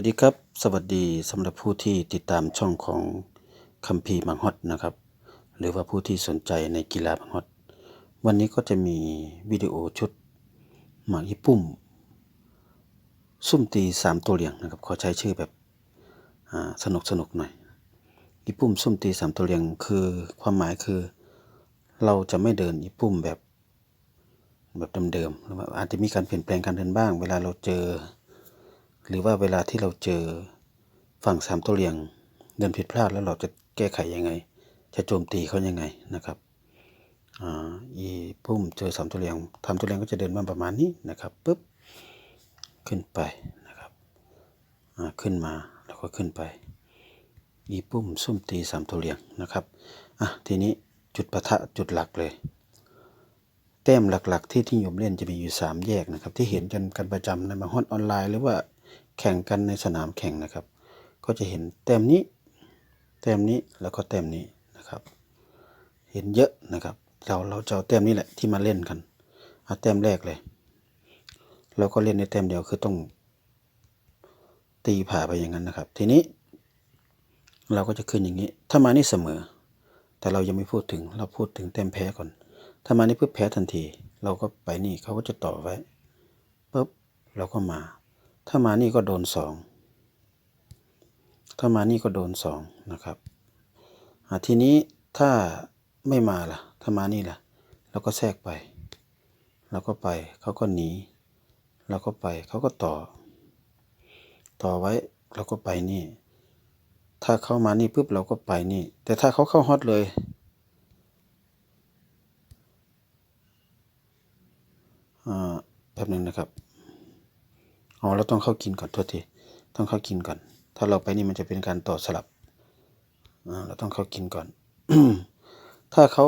วัสดีครับ สวัสดีสำหรับผู้ที่ติดตามช่องของคัมภีร์บางฮอตนะครับ หรือว่าผู้ที่สนใจในกีฬาบางฮอต วันนี้ก็จะมีวิดีโอชุดหมากญี่ปุ่มซุ่มตีสามตัวเลียงนะครับขอใช้ชื่อแบบสนุกสนุกหน่อยญี่ปุ่มซุ่มตีสามตัวเลียงคือความหมายคือ เราจะไม่เดินญี่ปุ่มแบบแบบเดิมๆหรือว่าอาจจะมีการเปลี่ยนแปลงการเดินบ้าง เวลาเราเจอ หรือว่าเวลาที่เราเจอฝั่งสามตัวเรียงเดินผิดพลาดแล้วเราจะแก้ไขยังไง จะโจมตีเขายังไงนะครับอ่าอีพุ่มเจอสามตัวเรียงทำตัวเรียงก็จะเดินมาประมาณนี้นะครับปุ๊บขึ้นไปนะครับอ่าขึ้นมาแล้วก็ขึ้นไป อีปุ่มซุ่มตีสามตัวเรียงนะครับอะทีนี้จุดปะทะจุดหลักเลยแต้มหลักๆ ที่ที่นิยมเล่นจะมีอยู่ 3 แยกนะครับ ที่เห็นกันกันประจำในบาฮอนออนไลน์หรือว่า แข่งกันในสนามแข่งนะครับ ก็จะเห็นแต้มนี้ แต้มนี้แล้วก็แต้มนี้นะครับ เห็นเยอะนะครับ เราเราจะเอาแต้มนี้แหละที่มาเล่นกันเอาแต้มแรกเลยเราก็เล่นในแต้มเดียวคือต้อง ตีผ่าไปอย่างนั้นนะครับ ทีนี้ เราก็จะขึ้นอย่างนี้ ถ้ามานี่เสมอ แต่เรายังไม่พูดถึงเราพูดถึงแต้มแพ้ก่อน ถ้ามานี่ปุ๊บแพ้ทันที เราก็ไปนี่เขาก็จะต่อไว้ปุ๊บเราก็มา ถ้ามานี่ก็โดนสอง ถ้ามานี่ก็โดนสองนะครับทีนี้ถ้าไม่มาล่ะ ถ้ามานี่ล่ะ เราก็แทรกไป เราก็ไป เขาก็หนี เราก็ไป เขาก็ต่อ ต่อไว้ เราก็ไปนี่ ถ้าเข้ามานี่ปุ๊บเราก็ไปนี่ แต่ถ้าเขาเข้าฮอตเลยอ่าแป๊บหนึ่งนะครับ อ๋อเราต้องเข้ากินก่อนโทษทีต้องเข้ากินก่อน ถ้าเราไปนี่มันจะเป็นการต่อสลับอ่าเราต้องเข้ากินก่อน ถ้าเขา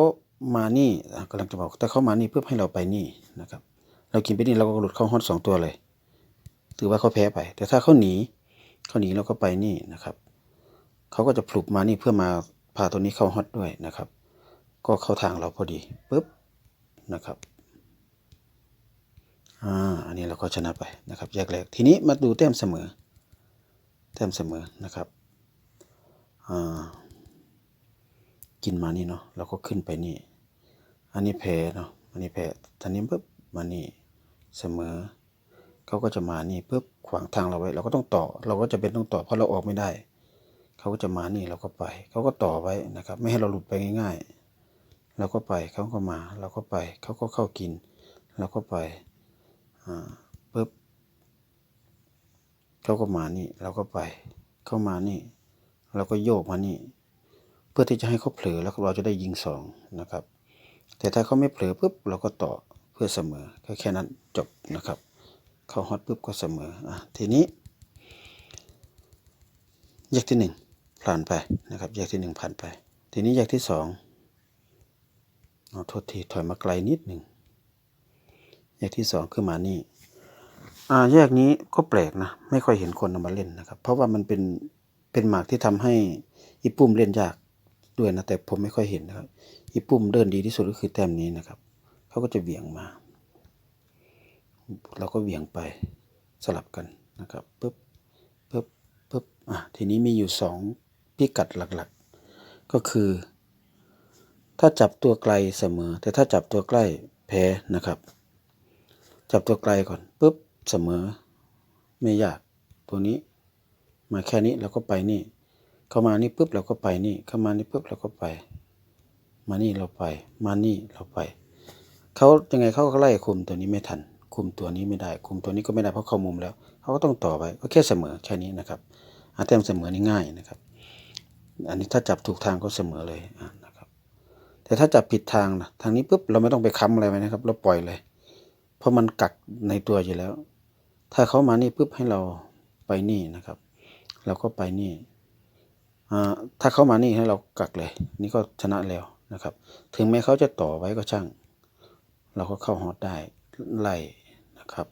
มานี่กำลังจะบอกถ้าเขามานี่เพื่อให้เราไปนี่นะครับ เรากินไปนี่เราก็หลุดเข้าฮอตสองตัวเลย ถือว่าเขาแพ้ไป แต่ถ้าเขาหนีเขาหนีเราก็ไปนี่นะครับเขาก็จะปลุกมานี่เพื่อมาพาตัวนี้เข้าฮอตด้วยนะครับ ก็เข้าทางเราพอดีปุ๊บนะครับ อ่าอันนี้เราก็ชนะไปนะครับแยกแรกทีนี้มาดูแต้มเสมอ แต้มเสมอนะครับอ่ากินมานี่เนาะเราก็ขึ้นไปนี่ อันนี้แพ้เนาะอันนี้แพ้ทีนี้ปุ๊บมานี่เสมอเขาก็จะมานี่ปุ๊บขวางทางเราไว้ เราก็ต้องต่อ เราก็จะเป็นต้องต่อเพราะเราออกไม่ได้เขาก็จะมานี่เราก็ไปเขาก็ต่อไว้นะครับ ไม่ให้เราหลุดไปง่าย ๆ เราก็ไปเขาก็มา เราก็ไปเขาก็เข้ากิน เราก็ไป ปุ๊บเขาก็มานี่เราก็ไป เข้ามานี่ เราก็โยกมานี่ เพื่อที่จะให้เขาเผลอแล้วเราจะได้ยิงสองนะครับ แต่ถ้าเขาไม่เผลอปุ๊บเราก็ต่อเพื่อเสมอก็แค่นั้นจบนะครับ เข้าฮอตปุ๊บก็เสมออะทีนี้แยกที่หนึ่งผ่านไปนะครับแยกที่หนึ่งผ่านไป ทีนี้แยกที่สองเอาโทษทีถอยมาไกลนิดหนึ่ง แยกที่สองคือมานี่อ่าแยกนี้ก็แปลกนะ ไม่ค่อยเห็นคนเอามาเล่นนะครับ เพราะว่ามันเป็นเป็นหมากที่ทำให้อีปุ่มเล่นยากด้วยนะแต่ผมไม่ค่อยเห็นนะครับอีปุ่มเดินดีที่สุดก็คือแต้มนี้นะครับเขาก็จะเหวี่ยงมาเราก็เหวี่ยงไปสลับกันนะครับปึ๊บปึ๊บปึ๊บอะทีนี้มีอยู่สองพิกัดหลักๆ ก็คือ ถ้าจับตัวไกลเสมอ แต่ถ้าจับตัวใกล้แพ้นะครับ จับตัวไกลก่อนปุ๊บเสมอ ไม่ยากตัวนี้ มาแค่นี้เราก็ไปนี่ เข้ามานี่ปุ๊บเราก็ไปนี่ เข้ามานี่ปุ๊บเราก็ไป มานี่เราไป มานี่เราไปเขายังไงเขาก็ไล่คุมตัวนี้ไม่ทัน คุมตัวนี้ไม่ได้ คุมตัวนี้ก็ไม่ได้เพราะเข้ามุมแล้วเขาก็ต้องต่อไปก็แค่เสมอแค่นี้นะครับอาแต้มเสมอนี่ง่ายนะครับ อันนี้ถ้าจับถูกทางก็เสมอเลยนะครับ แต่ถ้าจับผิดทางนะทางนี้ปุ๊บเราไม่ต้องไปค้ำอะไรไว้นะครับ เราปล่อยเลย เพราะมันกักในตัวอยู่แล้ว ถ้าเขามานี่ปุ๊บให้เราไปนี่นะครับ เราก็ไปนี่อ่าถ้าเขามานี่ให้เรากักเลย นี่ก็ชนะแล้วนะครับ ถึงแม้เขาจะต่อไว้ก็ช่าง เราก็เข้าฮอตได้ไล่นะครับ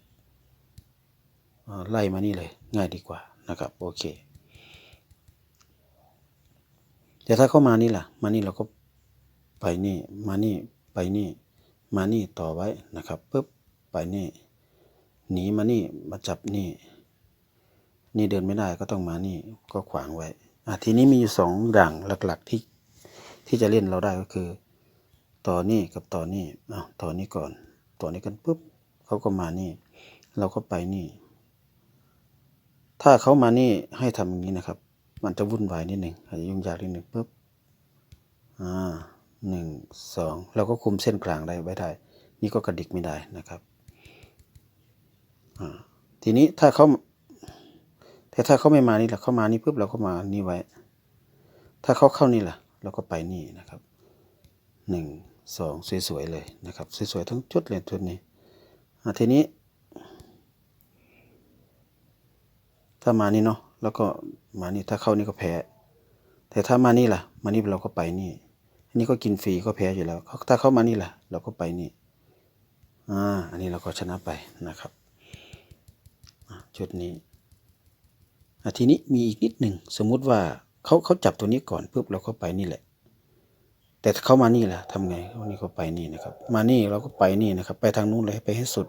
อ่าไล่มานี่เลยง่ายดีกว่านะครับโอเคแต่ถ้าเขามานี่ล่ะ มานี่เราก็ไปนี่ มานี่ ไปนี่ มานี่ต่อไว้นะครับปุ๊บ นี่ หนีมานี่มาจับนี่ นี่เดินไม่ได้ก็ต้องมานี่ก็ขวางไว้อะทีนี้มีอยู่สองอย่างหลัก ๆที่ที่จะเล่นเราได้ก็คือ ต่อนี่กับต่อนี่อะต่อนี้ก่อน ต่อนี้กันปุ๊บเขาก็มานี่ เราก็ไปนี่ ถ้าเขามานี่ให้ทำอย่างนี้นะครับ มันจะวุ่นวายนิดหนึ่งอาจจะยุ่งยากนิดหนึ่งปุ๊บอ่าหนึ่งสองเราก็คุมเส้นกลางได้ไว้ได้ นี่ก็กระดิกไม่ได้นะครับ ทีนี้ถ้าเขาแต่ถ้าเขาไม่มานี่แหละเขามานี่ปุ๊บเราก็มานี่ไว้ ถ้าเขาเข้านี่แหละเราก็ไปนี่นะครับหนึ่งสองสวยๆเลยนะครับสวยๆทั้งชุดเลยชุดนี้อ่าทีนี้ ถ้ามานี่เนาะแล้วก็มานี่ถ้าเข้านี่ก็แพ้ แต่ถ้ามานี่ล่ะ มานี่เราก็ไปนี่ อันนี้ก็กินฟรีก็แพ้อยู่แล้ว ถ้าเข้ามานี่ล่ะ เราก็ไปนี่อ่าอันนี้เราก็ชนะไปนะครับ ชุดนี้อทีนี้มีอีกนิดหนึ่งสมมุติว่าเขาเขาจับตัวนี้ก่อนปุ๊บเราก็ไปนี่แหละ แต่เขามานี่ล่ะทำไงวันนี้ก็ไปนี่นะครับ มานี่เราก็ไปนี่นะครับ ไปทางนู้นเลยไปให้สุด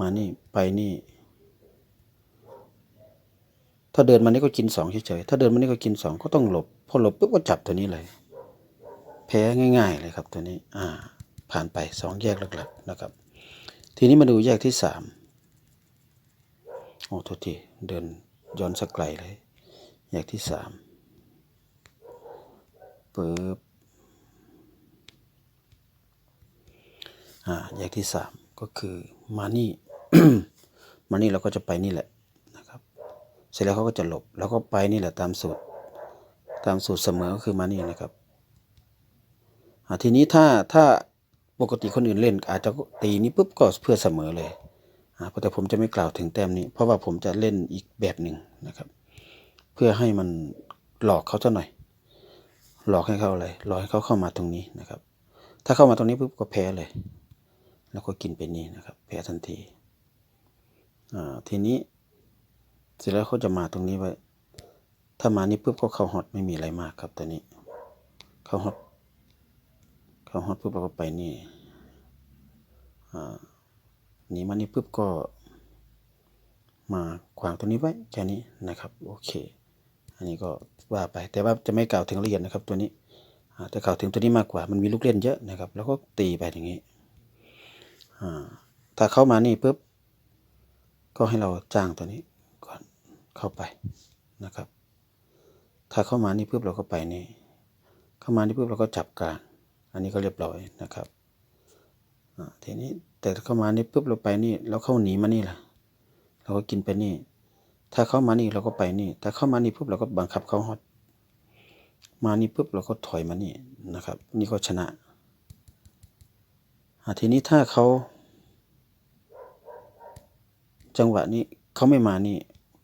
มานี่ไปนี่ ถ้าเดินมานี่ก็กินสองเฉยๆถ้าเดินมานี่ก็กินสองก็ต้องหลบพอหลบปุ๊บก็จับตัวนี้เลยแพ้ง่ายๆเลยครับตัวนี้ อ่า ผ่านไปสองแยกหลักๆนะครับ ทีนี้มาดูแยกที่สาม โอ้โทษทีเดินย้อนสักไกลเลยแยกที่สามปึ๊บอ่าแยกที่สามก็คือมานี่มานี่เราก็จะไปนี่แหละนะครับ เสร็จแล้วเขาก็จะหลบ แล้วก็ไปนี่แหละตามสูตร ตามสูตรเสมอก็คือมานี่นะครับอ่าทีนี้ถ้าถ้าปกติคนอื่นเล่น อาจจะตีนี้ปุ๊บก็เพื่อเสมอเลย แต่ผมจะไม่กล่าวถึงแต้มนี้ เพราะว่าผมจะเล่นอีกแบบหนึ่งนะครับ เพื่อให้มันหลอกเขาซะหน่อย หลอกให้เขาอะไรหลอกให้เขาเข้ามาตรงนี้นะครับ ถ้าเข้ามาตรงนี้ปุ๊บก็แพ้เลย แล้วก็กินไปนี่นะครับ แพ้ทันทีทีนี้ เสร็จแล้วเขาจะมาตรงนี้ไว้ถ้ามานี่ปุ๊บก็เข้าฮอตไม่มีอะไรมากครับตัวนี้ เข้าฮอตเข้าฮอตปุ๊บเราก็ไปนี่อ่า หนีมานี่ปุ๊บก็ มาขวางตัวนี้ไว้แค่นี้นะครับโอเค อันนี้ก็ว่าไปแต่ว่าจะไม่กล่าวถึงละเอียดนะครับตัวนี้อ่าจะกล่าวถึงตัวนี้มากกว่ามันมีลูกเล่นเยอะนะครับ แล้วก็ตีไปอย่างนี้ถ้าเข้ามานี่ปุ๊บก็ให้เราจ้างตัวนี้ก่อนเข้าไปนะครับ ถ้าเข้ามานี่ปุ๊บเราก็ไปนี่เข้ามานี่ปุ๊บเราก็จับกลางอันนี้ก็เรียบร้อยนะครับ ทีนี้แต่เข้ามานี่ปุ๊บเราไปนี่เราเข้าหนีมานี่แหละเราก็กินไปนี่ ถ้าเข้ามานี่เราก็ไปนี่ ถ้าเข้ามานี่ปุ๊บเราก็บังคับเขาฮอตมานี่ปุ๊บเราก็ถอยมานี่นะครับ นี่ก็ชนะทีนี้ถ้าเขา จังหวะนี้เขาไม่มานี่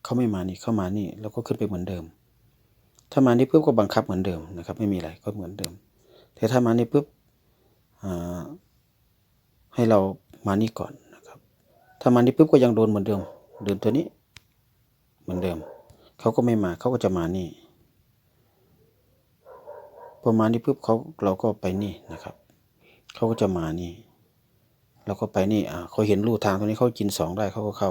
เขาไม่มานี่เข้ามานี่เราก็ขึ้นไปเหมือนเดิม ถ้ามานี่ปุ๊บก็บังคับเหมือนเดิมนะครับ ไม่มีอะไรก็เหมือนเดิม แต่ถ้ามานี่ปุ๊บอ่า ให้เรามานี่ก่อนนะครับ ถ้ามานี่ปุ๊บก็ยังโดนเหมือนเดิมเดินตัวนี้ เหมือนเดิม เขาก็ไม่มาเขาก็จะมานี่พอมานี่ปุ๊บเขาเราก็ไปนี่นะครับ เขาก็จะมานี่เราก็ไปนี่อ่าเขาเห็นลู่ทางตรงนี้เขากินสองได้เขาก็เข้า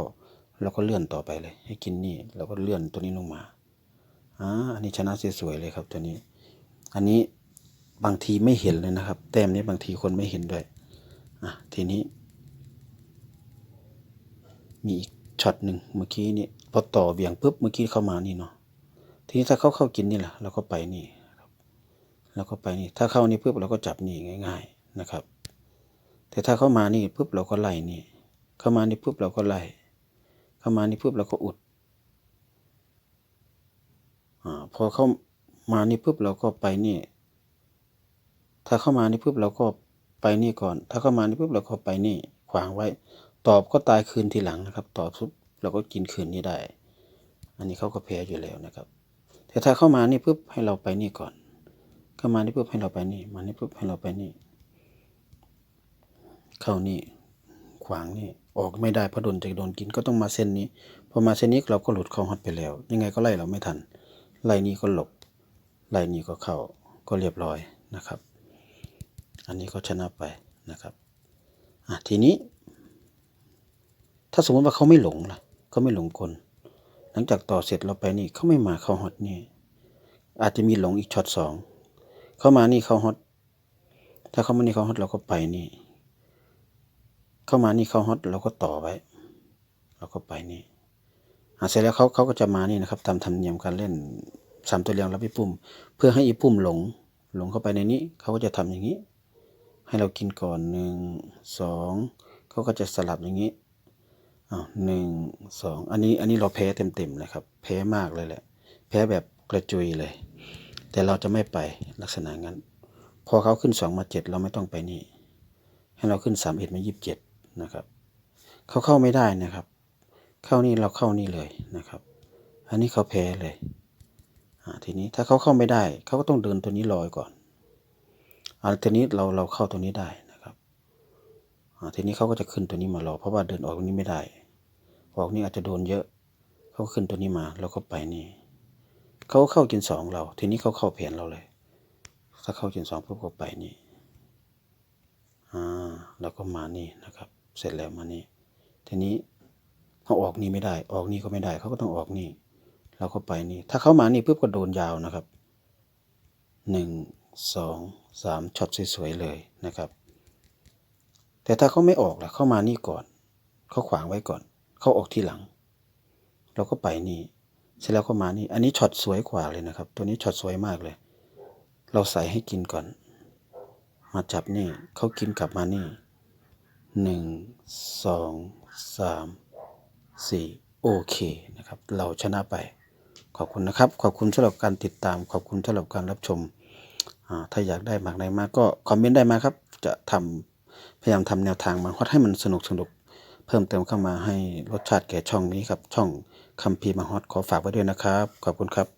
เราก็เลื่อนต่อไปเลย ให้กินนี่เราก็เลื่อนตัวนี้ลงมาอ่าอันนี้ชนะสวยๆเลยครับตัวนี้ อันนี้บางทีไม่เห็นเลยนะครับ แต้มนี้บางทีคนไม่เห็นด้วย อะทีนี้ มีอีกช็อตหนึ่งเมื่อกี้นี่พอต่อเบี่ยงปุ๊บเมื่อกี้เข้ามานี่เนาะทีนี้ถ้าเขาเข้ากินนี่แหละเราก็ไปนี่ครับเราก็ไปนี่ ถ้าเข้านี่ปุ๊บเราก็จับนี่ง่าย ๆนะครับ แต่ถ้าเข้ามานี่ปุ๊บเราก็ไล่นี่ เข้ามานี่ปุ๊บเราก็ไล่เข้ามานี่ปุ๊บเราก็อุดอพอเข้ามานี่ปุ๊บเราก็ไปนี่ ถ้าเข้ามานี่ปุ๊บเราก็ ไปนี่ก่อน ถ้าเข้ามานี่ปุ๊บเราก็ไปนี่ขวางไว้ ตอบก็ตายคืนทีหลังนะครับ ตอบปุ๊บเราก็กินคืนนี้ได้ อันนี้เขาก็แพ้อยู่แล้วนะครับ แต่ถ้าเข้ามานี่ปุ๊บให้เราไปนี่ก่อน เข้ามานี่ปุ๊บให้เราไปนี่ มานี่ปุ๊บให้เราไปนี่ เข้านี่ ขวางนี่ ออกไม่ได้เพราะโดนจะโดนกินก็ต้องมาเส้นนี้ พอมาเส้นนี้เราก็หลุดเข้าฮอตไปแล้ว ยังไงก็ไล่เราไม่ทัน ไล่นี้ก็หลบ ไล่นี้ก็เข้า ก็เรียบร้อยนะครับ อันนี้ก็ชนะไปนะครับอะทีนี้ ถ้าสมมติว่าเขาไม่หลงล่ะเขาไม่หลงกลหลังจากต่อเสร็จเราไปนี่เขาไม่มาเข้าฮอตนี่ อาจจะมีหลงอีกช็อตสองเข้ามานี่เข้าฮอตถ้าเขามานี่เข้าฮอตเราก็ไปนี่เข้ามานี่เข้าฮอตเราก็ต่อไว้เราก็ไปนี่อะเสร็จแล้วเขาเขาก็จะมานี่นะครับตามธรรมเนียมการเล่นสามตัวเรียงรับอีปุ่ม เพื่อให้อีปุ่มหลง หลงเข้าไปในนี้เขาก็จะทำอย่างนี้ ให้เรากินก่อนหนึ่งสองเขาก็จะสลับอย่างนี้อ้าวหนึ่งสองอันนี้อันนี้เราแพ้เต็มๆเลยครับ แพ้มากเลยแหละ แพ้แบบกระจุยเลย แต่เราจะไม่ไปลักษณะงั้น พอเขาขึ้นสองมาเจ็ดเราไม่ต้องไปนี่ ให้เราขึ้นสามเอ็ดมายี่สิบเจ็ดนะครับเขาเข้าไม่ได้นะครับ เข้านี่เราเข้านี่เลยนะครับ อันนี้เขาแพ้เลยอ่าทีนี้ถ้าเขาเข้าไม่ได้เขาก็ต้องเดินตัวนี้ลอยก่อน อ่าทีนี้เราเราเข้าตัวนี้ได้นะครับอ่าทีนี้เขาก็จะขึ้นตัวนี้มารอเพราะว่าเดินออกตรงนี้ไม่ได้ ออกนี่อาจจะโดนเยอะเขาก็ขึ้นตัวนี้มาเราก็ไปนี่เขาเข้ากินสองเรา ทีนี้เขาเข้าแผนเราเลย ถ้าเข้ากินสองปุ๊บก็ไปนี่อ่าแล้วก็มานี่นะครับ เสร็จแล้วมานี่ทีนี้เขาออกนี่ไม่ได้ ออกนี่ก็ไม่ได้เขาก็ต้องออกนี่เราก็ไปนี่ ถ้าเขามานี่ปุ๊บก็โดนยาวนะครับหนึ่ง สองสามช็อตสวยๆเลยนะครับ แต่ถ้าเขาไม่ออกล่ะเข้ามานี่ก่อน เขาขวางไว้ก่อน เขาออกทีหลัง เราก็ไปนี่ เสร็จแล้วก็มานี่ อันนี้ช็อตสวยกว่าเลยนะครับ ตัวนี้ช็อตสวยมากเลย เราใส่ให้กินก่อน มาจับนี่ เขากินกลับมานี่หนึ่งสองสามสี่โอเคนะครับ เราชนะไป ขอบคุณนะครับ ขอบคุณสำหรับการติดตาม ขอบคุณสำหรับการรับชม ถ้าอยากได้มากใดมากก็คอมเมนต์ได้มาครับ จะทำพยายามทำแนวทางมาฮอตให้มันสนุกสนุกเพิ่มเติมเข้ามาให้รสชาติแก่ช่องนี้ครับ ช่องคัมภีร์มาฮอตขอฝากไว้ด้วยนะครับ ขอบคุณครับ